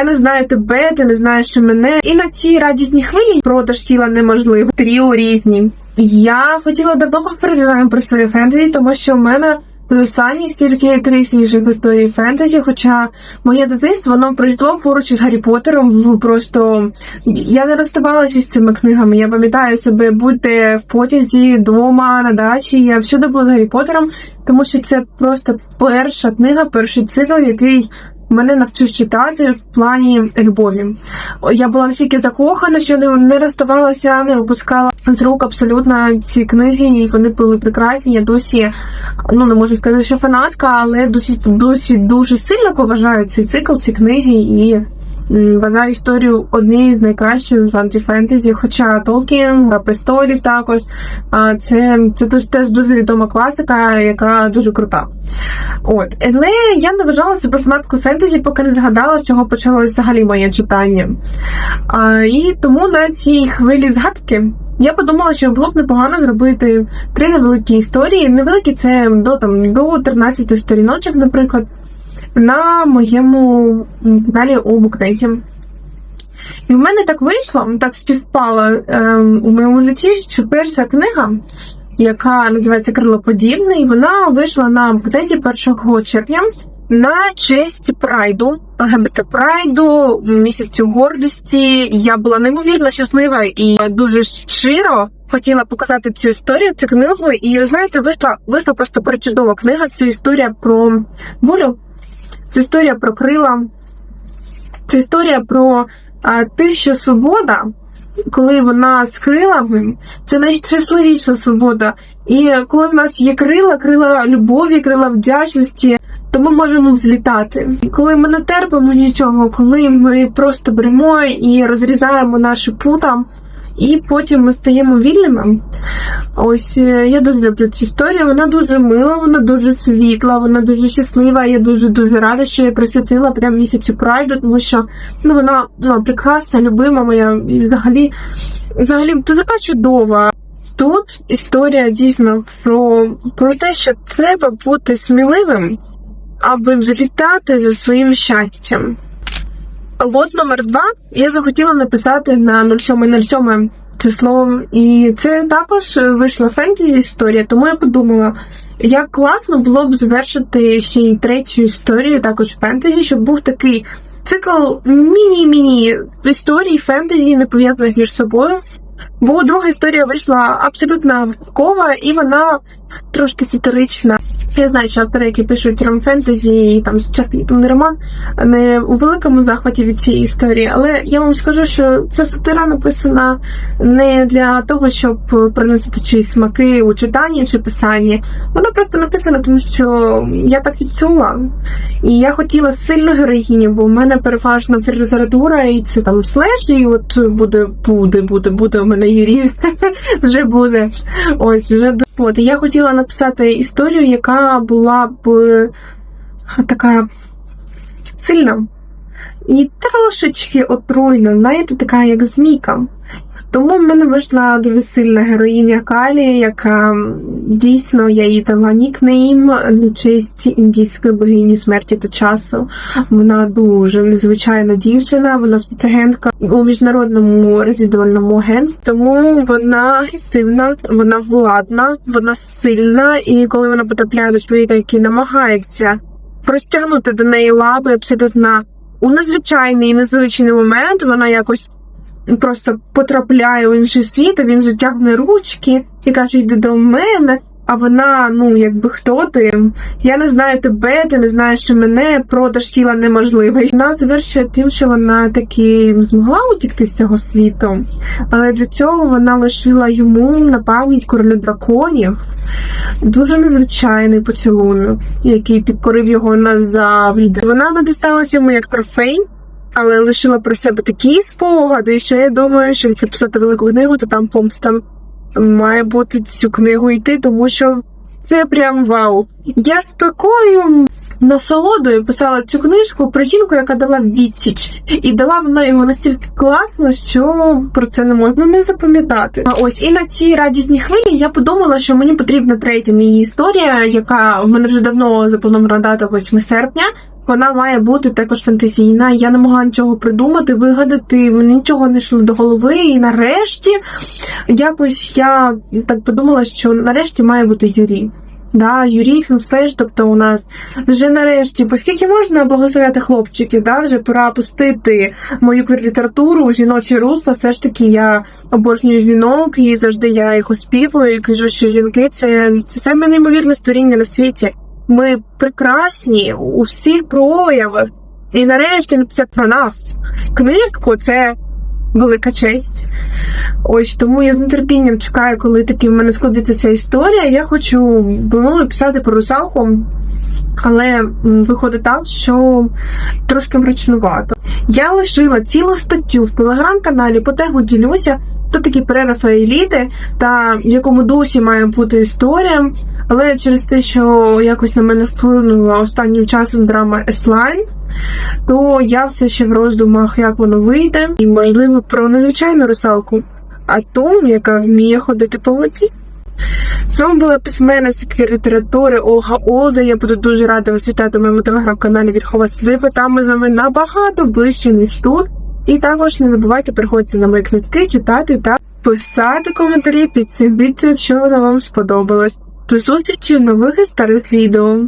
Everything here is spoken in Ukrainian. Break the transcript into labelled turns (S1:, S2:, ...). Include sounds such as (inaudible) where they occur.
S1: Я не знаю тебе, ти не знаєш мене. І на цій радісній хвилі продаж тіла неможливо. Тріо різні. Я хотіла давно поговорити про своє фентезі, тому що в мене з останніх тільки три свіжих історії фентезі, хоча моє дитинство воно пройшло поруч із Гаррі Поттером. Просто я не розставалася з цими книгами. Я пам'ятаю себе бути в потязі вдома на дачі. Я всюди була з Гаррі Поттером, тому що це просто перша книга, перший цикл, який мене навчив читати в плані любові. Я була настільки закохана, що не, розставалася, не опускала з рук абсолютно ці книги, і вони були прекрасні. Я досі, ну не можу сказати, що фанатка, але досі досі дуже сильно поважаю цей цикл, ці книги і. Вважаю історію однією з найкращих з антифентезі, хоча Толкін, престолів також. Це, це теж дуже відома класика, яка дуже крута. От, але я не вважала себе фанаткою фентезі, поки не згадала, з чого почалося взагалі моє читання. А, і тому на цій хвилі згадки я подумала, що було б непогано зробити три невеликі історії. Невеликі це до там до 13 сторіночок, наприклад, на моєму каналі у Букнеті. І в мене так вийшло, так співпало ем, у моєму житті, що перша книга, яка називається Крилоподібний, вона вийшла на букнеті 1 червня на честь прайду, ЛГБТ прайду, місяцю гордості. Я була неймовірно щаслива і дуже щиро хотіла показати цю історію, цю книгу. І знаєте, вийшла вийшла просто причудова книга. Це історія про волю, це історія про крила, це історія про те, що свобода, коли вона з крилами, це найщасливіша свобода. І коли в нас є крила, крила любові, крила вдячності, то ми можемо взлітати. Коли ми не терпимо нічого, коли ми просто беремо і розрізаємо наші пута, і потім ми стаємо вільними. Ось е, я дуже люблю цю історію. Вона дуже мила, вона дуже світла, вона дуже щаслива. Я дуже дуже рада, що я присвятила прям місяцю прайду, тому що ну вона ну, прекрасна, любима моя. І взагалі, взагалі, то така чудова. Тут історія дійсно про, про те, що треба бути сміливим, аби взлітати за своїм щастям. Лот номер два я захотіла написати на 07.07 число, і це також вийшла фентезі історія, тому я подумала, як класно було б завершити ще й третю історію, також фентезі, щоб був такий цикл міні-міні історій фентезі, не пов'язаних між собою. Бо друга історія вийшла абсолютно випадкова, і вона трошки сатирична. Я знаю, що автори, які пишуть ром-фентезі і там сучасний роман, не у великому захваті від цієї історії, але я вам скажу, що ця сатира написана не для того, щоб приносити чиїсь смаки у читанні чи писанні. Вона просто написана, тому що я так відчула. І я хотіла сильну героїню, бо в мене переважно це література, і це там слеш, і от буде, буде, буде, буде у мене Юрій. (laughs) вже буде. Ось, вже буде. От, я хотіла написати історію, яка була б е, така сильна і трошечки отруйна, знаєте, така як змійка. Тому в мене вийшла дуже сильна героїня Калі, яка дійсно я їй дала нікнейм на честь індійської богині смерті та часу. Вона дуже незвичайна дівчина, вона спецагентка у міжнародному розвідувальному агентстві, тому вона агресивна, вона владна, вона сильна, і коли вона потрапляє до чоловіка, який намагається простягнути до неї лаби абсолютно у незвичайний і незвичайний момент, вона якось просто потрапляє у інший світ, а він же тягне ручки і каже, йди до мене. А вона, ну, якби хто ти? Я не знаю тебе, ти не знаєш мене, продаж тіла неможливий. Вона завершує тим, що вона таки змогла утікти з цього світу, але для цього вона лишила йому на пам'ять королю драконів дуже незвичайний поцілунок, який підкорив його назавжди. Вона не дісталася йому як трофей, але лишила про себе такі спогади, що я думаю, що якщо писати велику книгу, то там помста має бути цю книгу йти, тому що це прям вау. Я з такою насолодою писала цю книжку про жінку, яка дала відсіч, і дала вона його настільки класно, що про це не можна не запам'ятати. Ось і на цій радісній хвилі я подумала, що мені потрібна третя міні історія, яка в мене вже давно запланована дата 8 серпня. Вона має бути також фантазійна. Я не могла нічого придумати, вигадати, мені нічого не йшло до голови. І нарешті якось я так подумала, що нарешті має бути Юрій. Да, Юрій Фімстеж, тобто у нас вже нарешті, оскільки можна благословляти хлопчиків, да, вже пора пустити мою квір-літературу жіночі русло. Все ж таки я обожнюю жінок і завжди я їх оспівую і кажу, що жінки це, це саме неймовірне створіння на світі. Ми прекрасні у всіх проявах. І нарешті написати про нас. Книжку це велика честь. Ось тому я з нетерпінням чекаю, коли таки в мене складеться ця історія. Я хочу планую писати про русалку, але виходить так, що трошки мрачнувато. Я лишила цілу статтю в телеграм-каналі, по тегу ділюся. Хто такі прерафаеліти та в якому дусі має бути історія, але через те, що якось на мене вплинула останнім часом драма Еслайн, то я все ще в роздумах, як воно вийде, і можливо про незвичайну русалку, а ту, яка вміє ходити по воді. З вами була письменниця літератури Ольга Олда. Я буду дуже рада вас вітати у моєму телеграм-каналі Вірхова Слива. Там ми з вами набагато ближче, ніж тут. І також не забувайте приходити на мої книжки, читати та писати коментарі під цим відео, якщо воно вам сподобалось. До зустрічі в нових і старих відео.